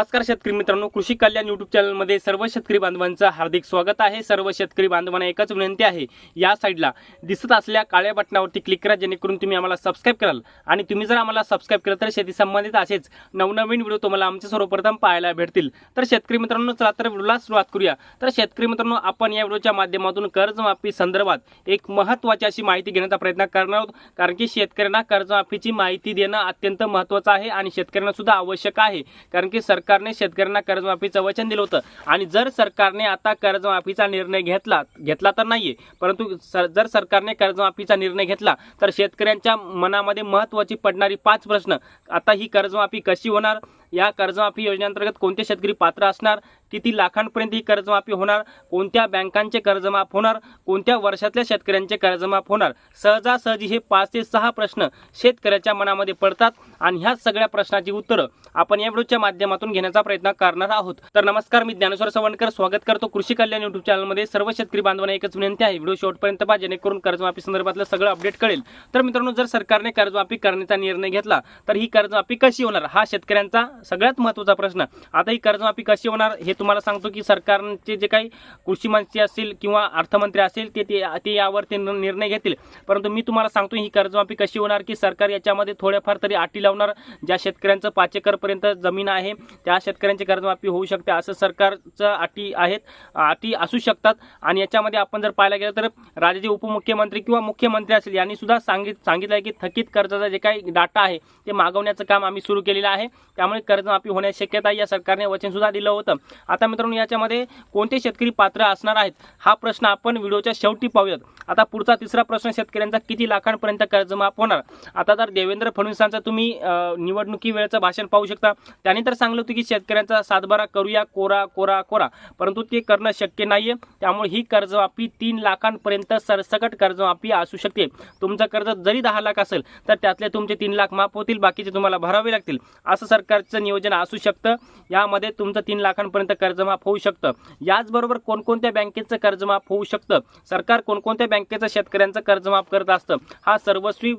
नमस्कार शेतकरी मित्रांनो कृषी कल्याण युट्यूब चॅनलमध्ये सर्व शेतकरी बांधवांचं हार्दिक स्वागत आहे. सर्व शेतकरी बांधवांना एकच विनंती आहे या साईडला दिसत असल्या काळ्या बटनावरती क्लिक करा जेणेकरून तुम्ही आम्हाला सबस्क्राईब कराल. आणि तुम्ही जर आम्हाला सबस्क्राईब केलं तर शेती संबंधित असेच नवनवीन व्हिडिओ तुम्हाला आमच्या सर्वप्रथम पाहायला भेटतील. तर शेतकरी मित्रांनो चला तर व्हिडिओला सुरुवात करूया. तर शेतकरी मित्रांनो आपण या व्हिडिओच्या माध्यमातून कर्जमाफी संदर्भात एक महत्त्वाची अशी माहिती घेण्याचा प्रयत्न करणार आहोत. कारण की शेतकऱ्यांना कर्जमाफीची माहिती देणं अत्यंत महत्त्वाचं आहे आणि शेतकऱ्यांना सुद्धा आवश्यक आहे. कारण की सरकार सरकारने शेतकऱ्यांना कर्जमाफीचं वचन दिलं होतं. आणि जर सरकारने आता कर्जमाफीचा निर्णय घेतला घेतला तर नाहीये. परंतु सर जर सरकारने कर्जमाफीचा निर्णय घेतला तर शेतकऱ्यांच्या मनामध्ये महत्त्वाची पडणारी पाच प्रश्न. आता ही कर्जमाफी कशी होणार? या कर्जमाफी योजनेअंतर्गत कोणते शेतकरी पात्र असणार? किती लाखांपर्यंत ही कर्जमाफी होणार? कोणत्या बँकांचे कर्जमाफ होणार? कोणत्या वर्षातल्या शेतकऱ्यांचे कर्जमाफ होणार? सहजासहजी हे पाच ते सहा प्रश्न शेतकऱ्याच्या मनामध्ये पडतात आणि ह्या सगळ्या प्रश्नाची उत्तरं आपण या व्हिडिओच्या माध्यमातून घेण्याचा प्रयत्न करणार आहोत. तर नमस्कार मी ज्ञानेश्वर सवणकर स्वागत करतो कृषी कल्याण युट्यूब चॅनलमध्ये सर्व शेतकरी बांधवांना एकच विनंती आहे व्हिडिओ शेवटपर्यंत पहा जेणेकरून कर्जमाफी संदर्भातलं सगळं अपडेट कळेल. तर मित्रांनो जर सरकारने कर्जमाफी करण्याचा निर्णय घेतला तर ही कर्जमाफी कशी होणार? हा शेतकऱ्यांचा सगळ्यात महत्त्वाचा प्रश्न. आता ही कर्जमाफी कशी होणार हे तुम्हाला सांगतो की सरकारचे जे काही कृषी मंत्री असतील किंवा अर्थमंत्री असेल ते ते यावर ते निर्णय घेतील. परंतु मी तुम्हाला सांगतो ही कर्जमाफी कशी होणार की सरकार याच्यामध्ये थोड्याफार तरी अटी लावणार ज्या शेतकऱ्यांचं पाच एकरपर्यंत जमीन आहे त्या शेतकऱ्यांची कर्जमाफी होऊ शकते असं सरकारचं अटी आहेत अटी असू शकतात. आणि याच्यामध्ये आपण जर पाहायला गेलं तर राज्याचे उपमुख्यमंत्री किंवा मुख्यमंत्री असेल यांनी सुद्धा सांगित सांगितलं आहे की थकीत कर्जाचा जे काही डाटा आहे ते मागवण्याचं काम आम्ही सुरू केलेलं आहे. त्यामुळे कर्जमाफी होण्याची शक्यता आहे. या सरकारने वचन सुद्धा दिलं होतं. आता मित्रांनो याच्यामध्ये कोणते शेतकरी पात्र असणार आहेत? हा प्रश्न आपण व्हिडिओच्या शेवटी पाहूयात. आता पुढचा तिसरा प्रश्न शेतकऱ्यांचा किती लाखांपर्यंत कर्जमाफ होणार? आता तर देवेंद्र फडणवीसांचं तुम्ही निवडणुकी वेळेचं भाषण पाहू शकता. त्यांनी तर सांगलं होतं की शेतकऱ्यांचा सातबारा करूया कोरा कोरा कोरा. परंतु ते करणं शक्य नाहीये. त्यामुळे ही कर्जमाफी तीन लाखांपर्यंत सरसकट कर्जमाफी असू शकते. तुमचं कर्ज जरी दहा लाख असेल तर त्यातले तुमचे तीन लाख माफ होतील बाकीचे तुम्हाला भरावे लागतील. असं सरकारचं नियोजन असू शकतं. यामध्ये तुमचं तीन लाखांपर्यंत कर्जमाफ होऊ शकतं. याचबरोबर कोणकोणत्या बँकेचं कर्जमाफ होऊ शकतं? सरकार कोणकोणत्या बँकेचं शेतकऱ्यांचं कर्जमाफ करत असतं? हा सर्वस्वी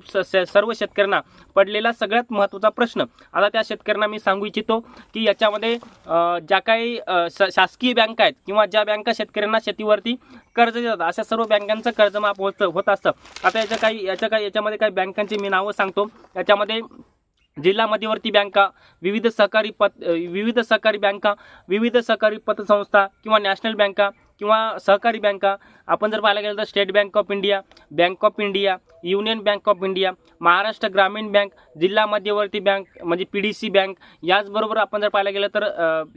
सर्व शेतकऱ्यांना पडलेला सगळ्यात महत्त्वाचा प्रश्न. आता त्या शेतकऱ्यांना मी सांगू इच्छितो की याच्यामध्ये ज्या काही शासकीय बँका आहेत किंवा ज्या बँका शेतकऱ्यांना शेतीवरती कर्ज देतात अशा सर्व बँकांचं कर्जमाफ होत होत असतं. आता याच्या काही याच्या काही याच्यामध्ये काही बँकांची मी नावं सांगतो. याच्यामध्ये जिल्हा मध्यवर्ती बँका विविध सहकारी पत विविध सहकारी बँका विविध सहकारी पतसंस्था किंवा नॅशनल बँका किंवा सहकारी बँका. आपण जर पाहायला गेलं तर state bank of India bank of India union bank of India Maharashtra ग्रामीण बँक जिल्हा मध्यवर्ती बँक म्हणजे पी डी सी बँक याचबरोबर आपण जर पाहायला गेलं तर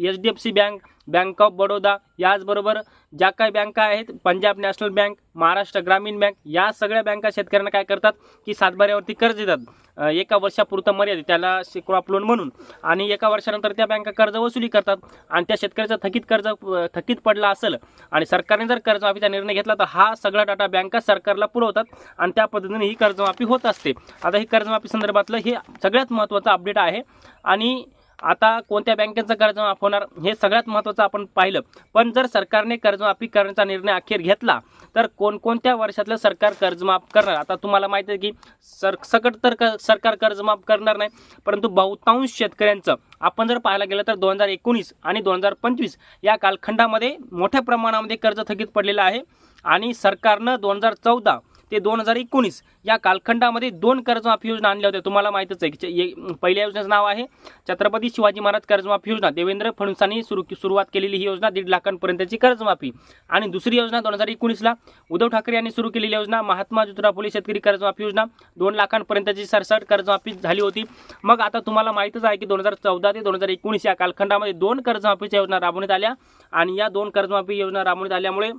H D F C bank bank of Baroda याचबरोबर ज्या काही बँका आहेत पंजाब नॅशनल बँक महाराष्ट्र ग्रामीण बँक या सगळ्या बँका शेतकऱ्यांना काय करतात की सातबाऱ्यावरती कर्ज देतात. एका वर्षापुरतं मर्यादित त्याला क्रॉप लोन म्हणून. आणि एका वर्षानंतर त्या बँका कर्ज वसुली करतात आणि त्या शेतकऱ्याचं थकीत कर्ज थकीत पडलं असेल आणि सरकारने जर कर्जमाफीचा निर्णय घेतला तर हा सगळा डाटा बँका सरकारला पुरवतात आणि त्या पद्धतीने ही कर्जमाफी होत असते. आता ही कर्जमाफी संदर्भातलं हे सगळ्यात महत्त्वाचं अपडेट आहे. आणि आता कोणत्या बँकेचं कर्जमाफ होणार हे सगळ्यात महत्त्वाचं आपण पाहिलं. पण जर सरकारने कर्जमाफी करण्याचा निर्णय अखेर घेतला तर कोणकोणत्या वर्षातलं सरकार कर्जमाफ करणार? आता तुम्हाला माहिती आहे की सर सकट तर क- सरकार कर्जमाफ करणार नाही परंतु बहुतांश शेतकऱ्यांचं आपण जर पाहायला गेलं तर दोन हजार एकोणीस आणि दोन हजार पंचवीस या कालखंडामध्ये मोठ्या प्रमाणामध्ये कर्ज थकीत पडलेलं आहे. आणि सरकारनं दोन हजार चौदा ते दोन हजार एकोणीस या कालखंडामध्ये दोन कर्जमाफी योजना आणल्या होत्या. तुम्हाला माहितच आहे की पहिल्या योजनेचं नाव आहे छत्रपती शिवाजी महाराज कर्जमाफी योजना. देवेंद्र फडणवीसांनी सुरू सुरुवात केलेली ही योजना दीड लाखांपर्यंतची कर्जमाफी. आणि दुसरी योजना दोन हजार एकोणीसला उद्धव ठाकरे यांनी सुरू केलेली योजना महात्मा ज्योतिराव फुले शेतकरी कर्जमाफी योजना. दोन लाखांपर्यंतची सरसट कर्जमाफी झाली होती. मग आता तुम्हाला माहितच आहे की दोन हजार चौदा ते दोन हजार एकोणीस या कालखंडामध्ये दोन कर्जमाफीच्या योजना राबवण्यात आल्या. आणि या दोन कर्जमाफी योजना राबवण्यात आल्यामुळे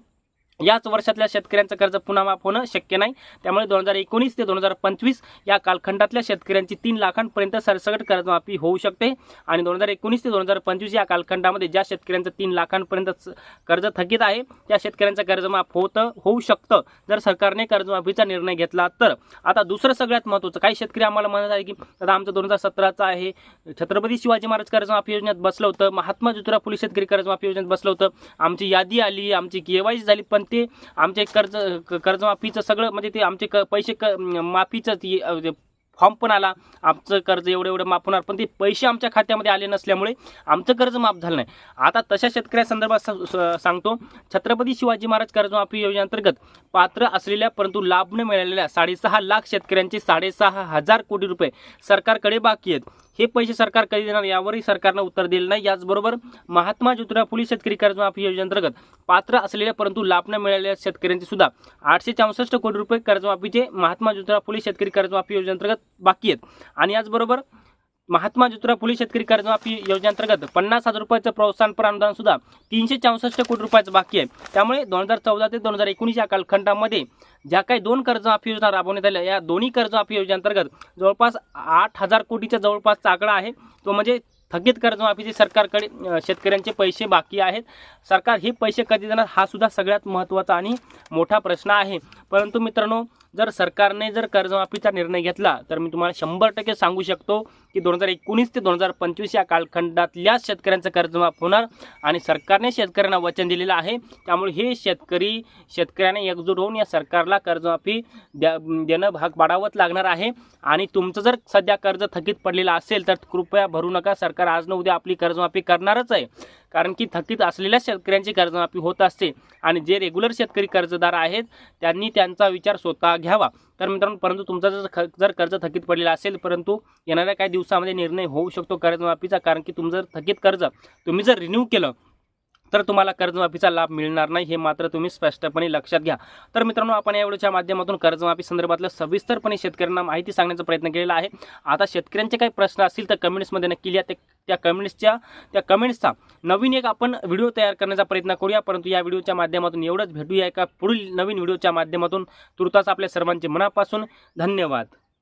याच वर्षातल्या शेतकऱ्यांचं कर्ज पुन्हा माफ होणं शक्य नाही. त्यामुळे दोन हजार एकोणीस ते दोन हजार पंचवीस या कालखंडातल्या शेतकऱ्यांची तीन लाखांपर्यंत सरसकट कर्जमाफी होऊ शकते. आणि दोन हजार एकोणीस ते दोन हजार पंचवीस या कालखंडामध्ये ज्या शेतकऱ्यांचं तीन लाखांपर्यंत कर्ज थकीत आहे त्या शेतकऱ्यांचं कर्जमाफ होतं होऊ शकतं. जर सरकारने कर्जमाफीचा निर्णय घेतला तर. आता दुसरं सगळ्यात महत्त्वाचं काही शेतकरी आम्हाला म्हणत आहे की आता आमचं दोन हजार सतराचं आहे. छत्रपती शिवाजी महाराज कर्जमाफी योजनेत बसलं होतं. महात्मा ज्योतिराव फुले शेतकरी कर्जमाफी योजनेत बसलं होतं. आमची यादी आली आमची केवायसी झाली पण ते आमचे कर्ज क- कर्जमाफीचं सगळं म्हणजे ते आमचे क पैसे क माफीचं फॉर्म पण आला आमचं कर्ज एवढं एवढं माफ होणार पण ते पैसे आमच्या खात्यामध्ये आले नसल्यामुळे आमचं कर्ज माफ झालं नाही. आता तशा शेतकऱ्यासंदर्भात स- सांगतो छत्रपती शिवाजी महाराज कर्जमाफी योजनेअंतर्गत पात्र असलेल्या परंतु लाभ न मिळालेल्या साडेसहा लाख शेतकऱ्यांचे साडेसहा हजार कोटी रुपये सरकारकडे बाकी आहेत. हे पैसे सरकार कधी देणार यावरही सरकारनं उत्तर दिलं नाही. याचबरोबर महात्मा ज्योतिराव फुले शेतकरी कर्जमाफी योजनेअंतर्गत पात्र असलेल्या परंतु लाभ न मिळालेल्या शेतकऱ्यांचे सुद्धा आठशे चौसष्ट कोटी रुपये कर्जमाफीचे महात्मा ज्योतिराव फुले शेतकरी कर्जमाफी योजनेअंतर्गत बाकी आहेत. आणि याचबरोबर महात्मा ज्योतिराव फुले शेतकरी कर्जमाफी योजनेअंतर्गत पन्नास हजार रुपयाचं प्रोत्साहनपर अनुदान सुद्धा तीनशे चौसष्ट कोटी रुपयाचं बाकी आहे. त्यामुळे दोन हजार चौदा ते दोन हजार एकोणीस या कालखंडामध्ये ज्या काही दोन कर्जमाफी योजना राबवण्यात आल्या या दोन्ही कर्जमाफी योजनेअंतर्गत जवळपास आठ हजार कोटीच्या जवळपास आकडा आहे. तो म्हणजे थकीत कर्जमाफीचे सरकारकडे शेतकऱ्यांचे पैसे बाकी आहेत. सरकार हे पैसे कधी देणार हा सुद्धा सगळ्यात महत्त्वाचा आणि मोठा प्रश्न आहे. परंतु मित्रांनो जर सरकारने जर कर्जमाफीचा निर्णय घेतला तर मी तुम्हाला शंभर टक्के सांगू शकतो की दोन हजार एकोणीस ते दोन हजार पंचवीस या कालखंडातल्याच शेतकऱ्यांचं कर्जमाफ होणार आणि सरकारने शेतकऱ्यांना वचन दिलेलं आहे. त्यामुळे हे शेतकरी शेतकऱ्याने एकजूट होऊन या सरकारला कर्जमाफी द्या देणं भाग पाडावंच लागणार आहे. आणि तुमचं जर सध्या कर्ज थकीत पडलेलं असेल तर कृपया भरू नका. सरकार आज न उद्या आपली कर्जमाफी करणारच आहे. कारण की थकीत असलेल्या शेतकऱ्यांची कर्जमाफी होत असते आणि जे रेग्युलर शेतकरी कर्जदार आहेत त्यांनी त्यांचा विचार स्वतः घ्यावा. तर मित्रांनो परंतु तुमचा जर ख जर कर्ज थकीत पडलेलं असेल परंतु येणाऱ्या काही दिवसामध्ये निर्णय होऊ शकतो कर्जमाफीचा. कारण की तुमचं जर थकीत कर्ज तुम्ही जर रिन्यू केलं तर तुम्हाला कर्जमाफीचा लाभ मिळणार नाही. हे मात्र तुम्ही स्पष्टपणे लक्षात घ्या. तर मित्रांनो आपण या व्हिडिओच्या माध्यमातून कर्जमाफी संदर्भातलं सविस्तरपणे शेतकऱ्यांना माहिती सांगण्याचा प्रयत्न केलेला आहे. आता शेतकऱ्यांचे काही प्रश्न असतील तर कमेंट्समध्ये नक्की लिहा. ते त्या कमेंट्सच्या त्या कमेंट्सचा नवीन एक आपण व्हिडिओ तयार करण्याचा प्रयत्न करूया. परंतु या व्हिडिओच्या माध्यमातून एवढंच भेटूया. एका पुढील नवीन व्हिडिओच्या माध्यमातून तुर्तास आपल्या सर्वांचे मनापासून धन्यवाद.